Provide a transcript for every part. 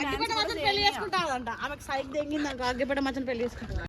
అగ్గిపెట్ట మచ్చని పెళ్ళి చేసుకుంటాదంట ఆమెకు సైక్ దెంగిందంట అగ్గిపెట్ట మచ్చని పెళ్ళి చేసుకుంటా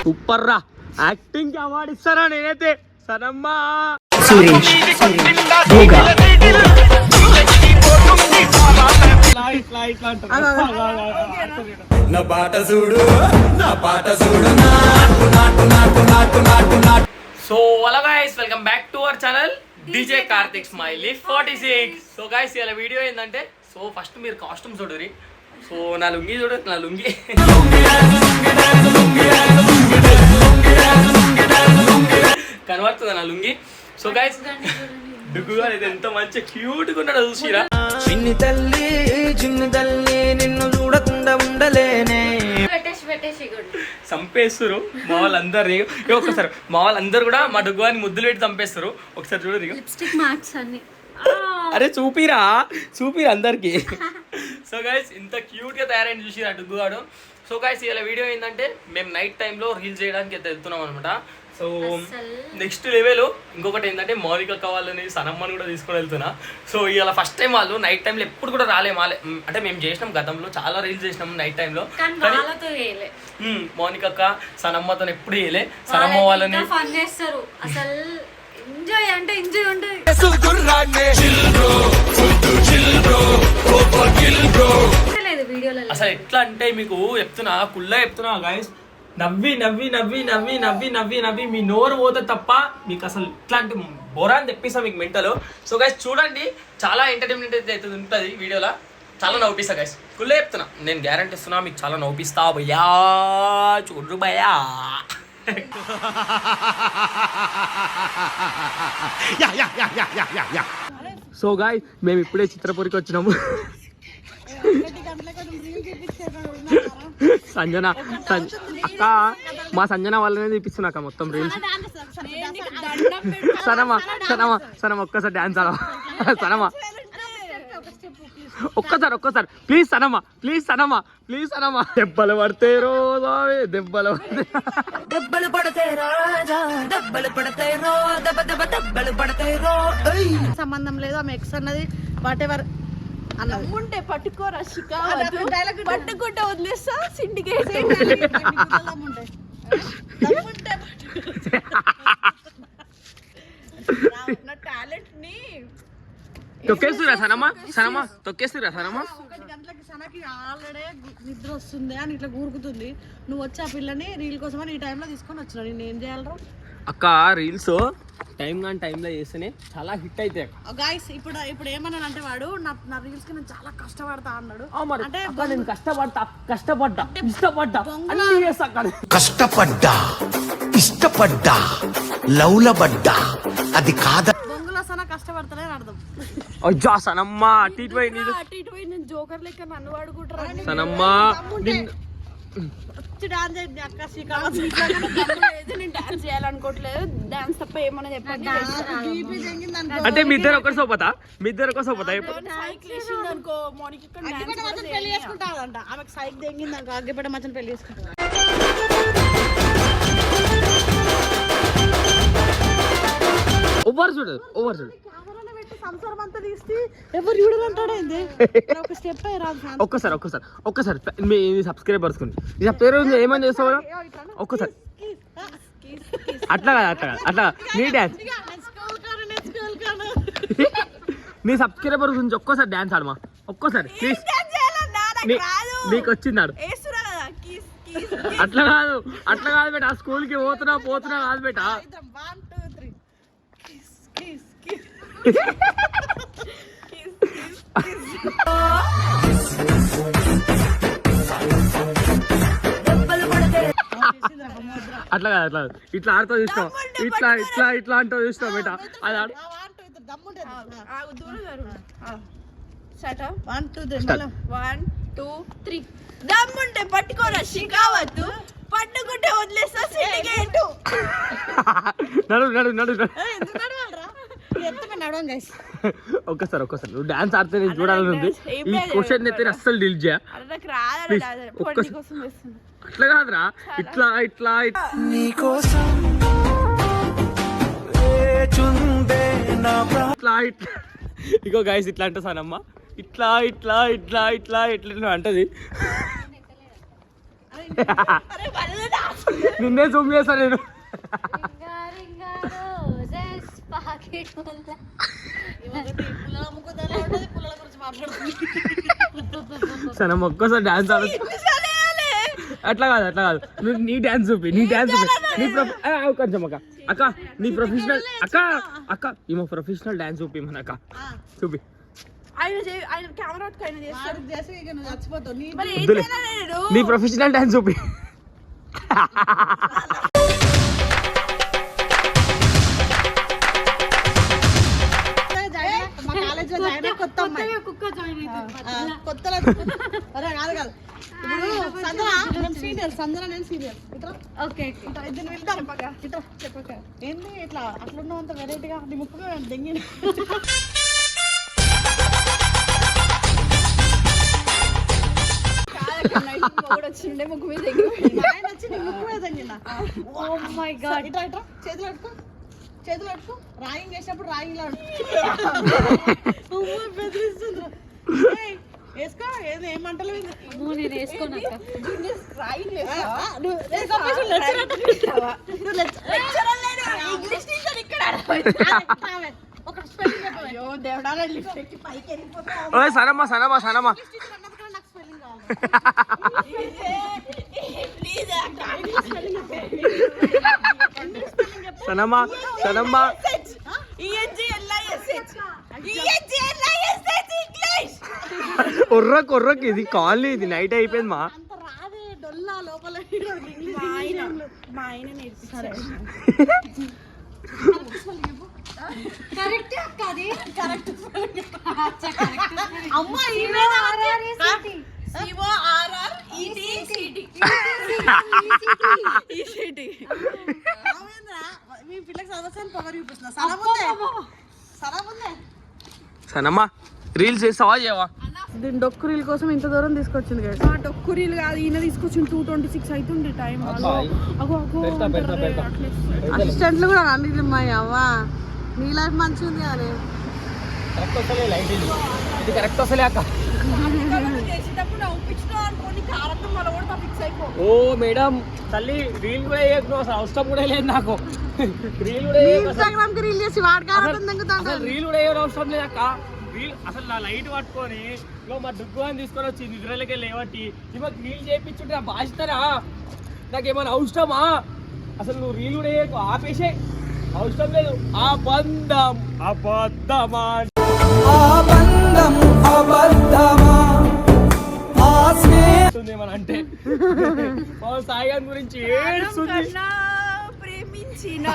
సూపర్ రా యాక్టింగ్ అవార్డు ఇస్తారా నేనైతే? సనమ్మా సురేష్ భోగా నా పాట చూడు నా పాట చూడు నాటు నాటు నాటు నాటు నాటు నాటు so hello guys welcome back to our channel DJ Karthik smiley forty six so guys ఇలా వీడియో ఏంటంటే సో ఫస్ట్ మీరు కాస్ట్యూమ్ చూడరి సో నా లుంగి చూడు నా లుంగి. కనబడుతుంది నా లుంగి? సో గైస్ డుగ్గుగా ఇది ఎంత మంచి క్యూట్గా ఉన్నాడో చూసిరా. చిన్ని తల్లి చిన్ని తల్లి నిన్ను చూడకుండా ఉండలేనే. చంపేస్తారు మా వాళ్ళందరు ఒకసారి మా వాళ్ళందరూ కూడా మా డుగ్గుని ముద్దులు పెట్టి చంపేస్తారు ఒకసారి చూడరు ఇక. లిప్స్టిక్ మార్క్స్ అన్ని. అరే చూపిరా. చూపిరా అందరికి. సో గైస్ ఇంత క్యూట్గా తయారైన చూసి డుగ్గుగాడు సో గైస్ ఇలా వీడియో ఏంటంటే మేము నైట్ టైంలో రీల్స్ చేయడానికి అయితే వెళ్తున్నాం అనమాట సో. నెక్స్ట్ లెవెల్ ఇంకొకటి ఏంటంటే మౌలిక కావాలని సనమ్మని కూడా తీసుకొని వెళ్తున్నా. సో ఇలా ఫస్ట్ టైం వాళ్ళు నైట్ టైంలో ఎప్పుడు కూడా రాలే మాలే. అంటే మేము చేసినాం గతంలో చాలా రీల్స్ చేసినాం నైట్ టైంలో కానీ కానీ వాళ్ళతో వేయలే మ్, మౌనికక్క సనమ్మతో ఎప్పుడు వేయలే సనమ్మ వాళ్ళని ఫన్ చేస్తారు. అసలు ఎంజాయ్ అంటే ఎంజాయ్ ఉంటుంది. అసలు ఎట్లా అంటే మీకు చెప్తున్నా కుళ్ళ చెప్తున్నా గాయస్ నవ్వి నవ్వి నవ్వి నవ్వి నవ్వి నవ్వి నవ్వి మీ నోరు పోతే తప్ప మీకు అసలు ఇట్లాంటి బోరాన్ని తెప్పిస్తా మీకు మెంటలో. సో గైస్ చూడండి చాలా ఎంటర్టైన్మెంట్ అయితే అవుతుంది ఉంటుంది వీడియోలో. చాలా నవ్విస్తా గైస్ కుళ్ళే చెప్తున్నా. నేను గ్యారంటీ ఇస్తున్నా మీకు చాలా నవ్విస్తా భయ్యా. చూడు భయ్యా. సో గాయ్ మేము ఇప్పుడే చిత్రపురికి వచ్చినాము. సంజన అక్క మా సంజన వాళ్ళనే చూపిస్తున్నా అక్క మొత్తం రీల్స్. సనమా సనమా సనమా ఒక్కసారి డాన్స్ ఆడమా సనమా. ఒక్కసారి ఒక్కసారి. ప్లీజ్ సనమా ప్లీజ్ సనమా ప్లీజ్ సనమా. దెబ్బలు పడితే రోజు దెబ్బలు పడితే దెబ్బలు పడతాయి రాజా దెబ్బలు పడతాయి రో దెబ్బ దెబ్బ దెబ్బలు పడతాయి రో. సంబంధం లేదు ఆమె ఎక్స్ అన్నది వాట్ ఎవర్ పట్టుకోరా అదే షికావద్దు dialogue పట్టుకుంటే వదిలేస్తా సిండికేట్. నా టాలెంట్ని తొక్కేస్తురా సనమా సనమా తొక్కేస్తురా సనమా ఒకటి గంటలకి సనకి ఆల్రెడీ నిద్ర వస్తుంది అని ఇట్లా కూరుకుతుంది నువ్వు వచ్చి ఆ పిల్లని రీల్ కోసం అని ఈ టైంలో తీసుకొని వచ్చినా. నేను ఏం చేయాలరా అక్క రీల్స్ టైం కానీ టైంలో చేస్తేనే చాలా హిట్ అవుతాయి అక్క గాయస్ ఇప్పుడు ఇప్పుడు ఏమన్నాను అంటే వాడు నా నా రీల్స్కి నేను చాలా కష్టపడతా అన్నాడు. అంటే నేను కష్టపడతా కష్టపడ్డా ఇష్టపడ్డా అన్ని చేస్తా కష్టపడ్డా ఇష్టపడ్డా లౌలబడ్డా అది కాద? బొంగులో సన కష్టపడతానే అర్థం. అయ్యా సనమ్మా అటు ఇటు పోయి నీదు. అటు ఇటు పోయి నేను జోకర్ లెక్క నన్ను వాడుకుంటారా? సనమ్మా వచ్చి డాన్స్ అక్క నేను డాన్స్ చేయాలనుకోవట్లేదు. డాన్స్ తప్ప ఏమన్నా చెప్పండి. అంటే మీ ఇద్దరు ఒకరి సోపతా మీ ఇద్దరు ఒకరి సోపతా అనుకో పెళ్ళి చేసుకుంటాదంట. ఆమెకు సైక్ దెంగిందంట అగ్గిపెట్ట మచ్చని పెళ్ళి చేసుకుంటా ఓవర్ చూడు ఓవర్ చూడు. సంసారం అంతా తీస్తే ఎవరు చూడాలంటాడు ఏంది? ఒక స్టెప్ రాదు ఒక్కసారి ఒక్కసారి ఒక్కసారి మీ సబ్స్క్రైబర్స్ కొని ఈ సబ్స్క్రైబర్ ఏమని చేస్తావు ఒక్కసారి. అట్లా కాదు అట్లా కాదు అట్లా. నీ డ్యాన్స్ నీ సబ్స్క్రైబర్ గురించి ఒక్కసారి డ్యాన్స్ ఆడమా? ఒక్కసారి ప్లీజ్ నీకు వచ్చింది ఆడు. వేస్తున్నా కదా కీస్ కీస్ అట్లా కాదు అట్లా కాదు బేట స్కూల్కి పోతున్నా పోతున్నా కాదు బేట వన్ టూ త్రీ అట్లా కాదు అట్లా. ఇట్లా ఆడుతూ చూస్తాం ఇట్లా ఇట్లా ఇట్లా అంటూ చూస్తాం బేట. అది one two three one two three దమ్ముంటే. పట్టుకోరా షికావద్దు. పట్టు వదిలేస్తా నడు నడు నడు నడు. ఒక్కసారి ఒక్కసారి. నువ్వు డాన్స్ ఆడితే నేను చూడాలని ఉంది. ఈ క్వశ్చన్ అయితే అస్సలు డీల్ చేయ. అట్లా కాదురా. ఇట్లా ఇట్లా ఇట్లా. ఇట్లా ఇట్లా. ఇగో గైస్ ఇట్లా అంటే సానమ్మ. ఇట్లా ఇట్లా ఇట్లా ఇట్లా ఇట్లా. ఇట్లా అంటది. నిన్నే జూమ్ చేస్తా నేను. సనమ్మ ఒక్కసారి డాన్స్ ఆడ అట్లా కాదు అట్లా కాదు. నువ్వు నీ డాన్స్ చూపి నీ డాన్స్ చూపి. నీ ప్రొఫ కొంచెం అక్క. అక్క నీ ప్రొఫెషనల్ అక్క అక్క ఈమె ప్రొఫెషనల్ డాన్స్ చూపి మన అక్క. చూపి. ఆయన చే- ఆయన కెమెరా కొత్త అమ్మాయి. కుక్క జాయిన్ అవుతుంది ఆ, కొత్తలో. అరే కాదు కాదు. ఇప్పుడు సంజన మేము సీనియర్ సంజన నేను సీనియర్ ఇట్లా? ఓకే ఇద్దరు వెళ్తాం ఇట్లా చెప్పక ఏంది ఇట్లా? అట్లున్నావు అంత వెరైటీగా నీ ముక్కు దెంగి కూడా వచ్చిండే ముగ్గు మీద ముక్కు మీద ఇట్లా ఇట్లా. చేతులు పెట్టుకో చేతులు పెట్టుకో రాయింగ్ చేసినప్పుడు రాయింగ్ లా బెదిరిస్తుంది ఏయ్, వేసుకో. ఏది ఏమంటలు నువ్వు నేను వేసుకోను నాకు స్పెల్లింగ్ కావాలి. Please సనమ్మ సనమ్మ E N G L I S H E N G L I S H English ఒర్రకు ఒర్రకు ఇది కాలనీ ఇది నైట్ అయిపోయింది మా అంత రాదే డొల్లా లోపల ఇంగ్లీష్ మా ఆయన మా ఆయన నేర్పిస్తారు కరెక్ట్ అక్క అది అమ్మా మీ పిల్లకి పవర్ చూపిస్తున్నా. సనమ్మ రీల్స్ చేస్తావా చేయవా? దీని డొక్కు రీల్ కోసం ఇంత దూరం తీసుకొచ్చింది కదా మా డొక్కురీలు కాదు ఈయన తీసుకొచ్చిన టూ ట్వంటీ సిక్స్ అవుతుండే టైం. అసిస్టెంట్లు కూడా అన్ని అమ్మాయి అవ్వా నీ లైఫ్ మంచిగా ఉంది కానీ కరెక్ట్ వస్తలే లైట్ ఇది ఇది కరెక్ట్ వస్తలే అక్క. ఓ మేడం తల్లి రీల్ కూడా వేయకు అసలు అవసరం కూడా లేదు నాకు. రీల్ కూడా. ఇన్స్టాగ్రామ్కి రీల్ చేసి అసలు రీల్ కూడా వేయని అవసరం లేదు అక్క. రీల్ అసలు నా లైట్ పట్టుకొని ఇగో మా డుగ్గు అని తీసుకొని వచ్చి నిద్రలకే లేవట్టి ఇవ్వకు రీల్ చేయించుంటే నా బాధ్యతరా? నాకేమైనా అవసరమా? అసలు నువ్వు రీల్ కూడా వేయకు ఆపేసే. అవసరం లేదు. అబద్ధం. అబద్ధమా? ఆబంధం అబద్ధమా? ఆ మా గురించి ఏడుస్తుంది. ప్రేమించిన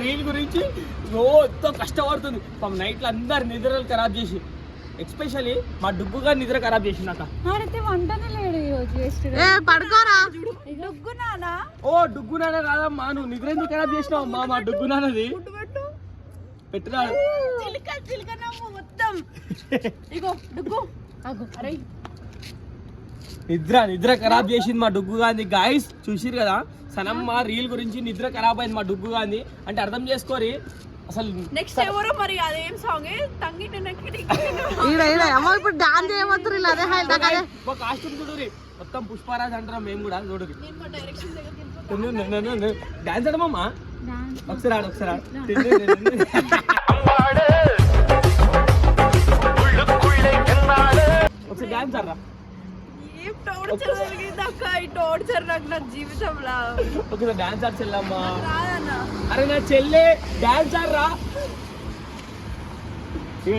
రీల్ గురించి ఎంతో కష్టపడుతుంది. పాపం నైట్లో అందరు నిద్రలు ఖరాబ్ చేసి ఎస్పెషల్లీ మా డుగ్గుగా నిద్ర ఖరాబ్ నానా? ఓ డుగ్గు నాన్న కాదమ్మా నువ్వు నిద్ర ఎందుకు ఖరాబ్ చేసినావు అమ్మా మా డుగ్గు నాన్నది? పెట్టినాడు చిలుక చిలుక మొత్తం. ఇగో డుగ్గు. అరే. నిద్ర నిద్ర ఖరాబ్ చేసింది మా డుగ్గు గాంధీ. గాయస్ చూసిరు కదా? సనమ్మ రీల్ గురించి నిద్ర ఖరాబ్ అయింది మా డుగ్గు గాంధీ. అంటే అర్థం చేసుకోరి. అసలు నెక్స్ట్ ఎవరో మరి అదేం సాంగ్ తంగి ఇప్పుడు డాన్స్ చేయవద్దు రీల్ అదే హైల్ నాకు అదే. మా కాస్ట్యూమ్ చూడురి మొత్తం పుష్పరాజ్ అంటారా మేము కూడా చూడురి డాన్స్ ఆడమమ్మా? ఒకసారి ఆడు ఒకసారి ఆడు. ఒకసారి డాన్స్ ఆడరా. ఒకసారి డాన్స్ ఆడు చెల్లమ్మా. అరే నా చెల్లె డాన్స్ ఆడరా.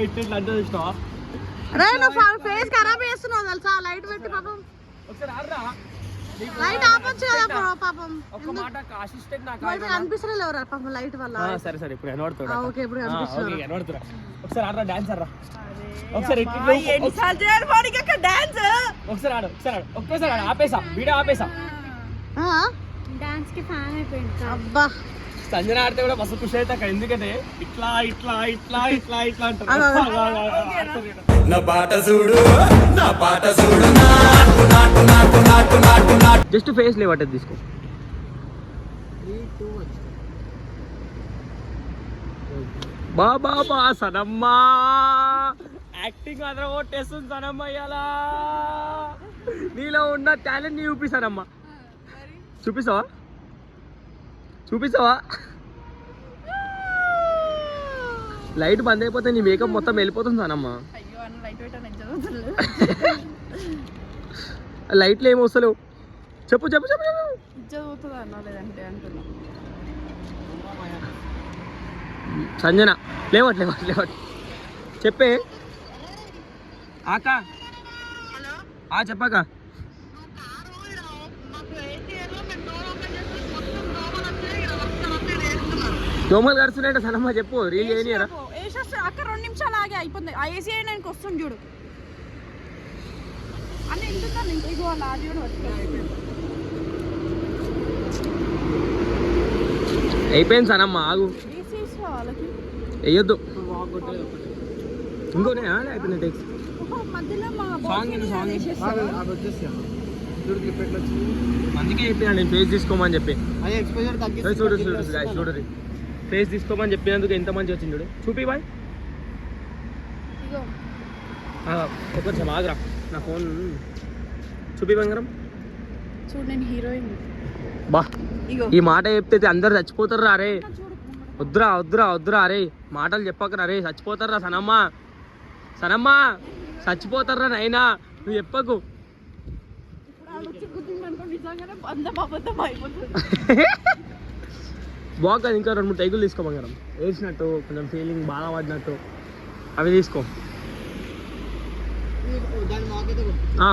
ఇట్లా అంటే ఫేస్ ఖరాబ్ చేస్తున్నావు తెలుసా? లైట్ పెట్టి పాపం. ఒకసారి ఆడరా. లైట్ ఆపొచ్చు కదా బ్రో పాపం ఒక్క మాట అసిస్టెంట్ నాకు ఎవరు పాపం లైట్ వల్ల ఆ, సరే సరే ఇప్పుడు కనబడుతున్నా ఓకే ఇప్పుడు కనబడుతున్నా ఒకసారి ఆడరా డాన్స్ ఆడరా ఒకసారి. ఎన్నిసార్లు చేయాలి వాడికి అక్కడ డాన్స్ ఒకసారి ఆడు ఒకసారి ఆడు ఒక్కసారి ఆడు ఆపేసా వీడియో ఆపేసా ఆ? డాన్స్కి ఫ్యాన్ అయిపోయింది అబ్బా సంజన ఆడితే కూడా మస్తు ఖుషి అవుతా అక్కడ ఎందుకంటే ఇట్లా ఇట్లా ఇట్లా ఇట్లా ఇట్లా అంటారు. నా పాట చూడు నా పాట చూడు నాటు జస్ట్ ఫేస్ లేవట్టది తీసుకో. బాబా బా సనమ్మా. యాక్టింగ్ మాత్రం కొట్టేస్తుంది సనమ్మ ఇయ్యాలా. నీలో ఉన్న టాలెంట్ని చూపిస్తానమ్మా చూపిస్తావా? చూపిస్తావా? లైట్ బంద్ అయిపోతే నీ మేకప్ మొత్తం వెళ్ళిపోతుంది సనమ్మా. లైట్లు ఏమి వస్తలేవు. చెప్పు చెప్పు చెప్పు చెప్పు. చదువుతుంది అన్న లేదంటే అంటున్నా. సంజన లేవట్ లేవట్ లేవట్ చెప్పే. ఆక. ఆ చెప్పాక. దోమలు కడుతున్నాయంటే సనమ్మ చెప్పు. రీల్ చేయనియరా? అక్క రెండు నిమిషాలు ఆగి అయిపోతుంది ఆ ఏసీ అయినానికి వస్తుంది చూడు. అన్న ఎందుకన్నా ఇంక ఇగో అలా అది అయిపోయింది సనమ్మ ఆగు. ఏసీ ఇస్తా వాళ్ళకి వేయొద్దు ఇంకోనే టెక్స్? వేసేస్తావా? అందుకే చెప్పినా నేను ఫేస్ తీసుకోమని చెప్పి. చూడు చూడు చూడు. ఫేస్ తీసుకోమని చెప్పినందుకు ఎంత మంచి వచ్చింది చూడు. చూపి బాయ్ కొంచెం ఆగరా. నా ఫోన్ చూపి బంగారం. చూడు నేను హీరోయిన్ బా ఈ మాట చెప్తే అందరు చచ్చిపోతారు అరే. వద్దురా వద్దురా వద్దురా అరే. మాటలు చెప్పకరా అరే. చచ్చిపోతారా సనమ్మ. సనమ్మ చచ్చిపోతారా నైనా నువ్వు చెప్పకు. బాగా ఇంకా రెండు మూడు టైకులు తీసుకో బంగారం. వేసినట్టు కొంచెం ఫీలింగ్ బాగా పడినట్టు. అవి తీసుకో.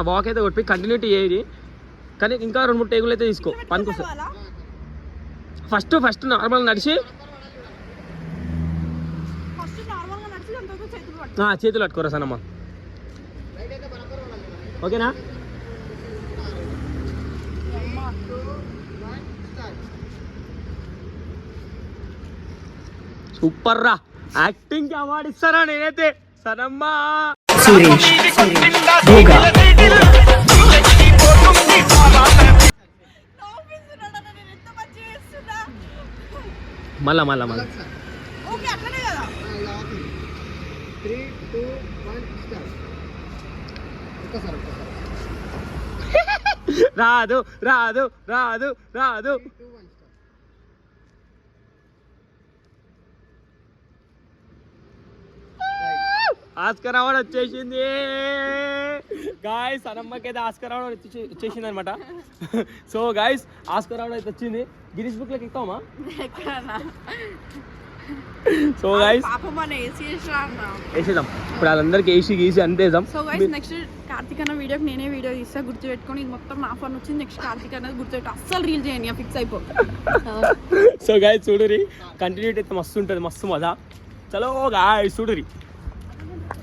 వాక్ అయితే కొట్టి. కంటిన్యూటీ ఏది కానీ ఇంకా రెండు మూడు టేకులు అయితే తీసుకో. పనికొస్తుంది అలా ఫస్ట్ ఫస్ట్ నార్మల్ నడిచి ఫస్ట్ నార్మల్గా నడిచి దాని తర్వాత చేతులు పట్టుకోరా సనమ్మ ఓకేనా? సూపర్ రా. యాక్టింగ్కి అవార్డు ఇస్తారా నేనైతే? సనమ్మ నవ్విస్తున్నాడు మళ్ళా మళ్ళా మళ్ళా. రాదు రాదు రాదు రాదు. ఆస్కర్ అవార్డు వచ్చేసింది. గాయస్ అనమ్మకైతే ఆస్కర్ అవార్డు వచ్చేసి- వచ్చేసింది అనమాట సో గాయస్ ఆస్కర్ అవార్డు అయితే వచ్చింది. గిరీష్ బుక్లోకి ఎక్కువమా సో గాయస్ ఏసీ వేసేద్దాం. ఇప్పుడు వాళ్ళందరికి వేసి గీసి అంతేద్దాం సో గైస్ నెక్స్ట్ కార్తిక్ అన్న వీడియోకి నేనే వీడియో తీస్తా. గుర్తు పెట్టుకొని ఇది మొత్తం నా ఫోన్ వచ్చింది. నెక్స్ట్ కార్తిక్ అన్నది గుర్తు పెట్టి అస్సలు రీల్ చేయని ఫిక్స్ అయిపో. సో గాయస్ చూడురి కంటిన్యూటీ అయితే మస్తు ఉంటుంది మస్తు మజా. చలో గాయస్ చూడురి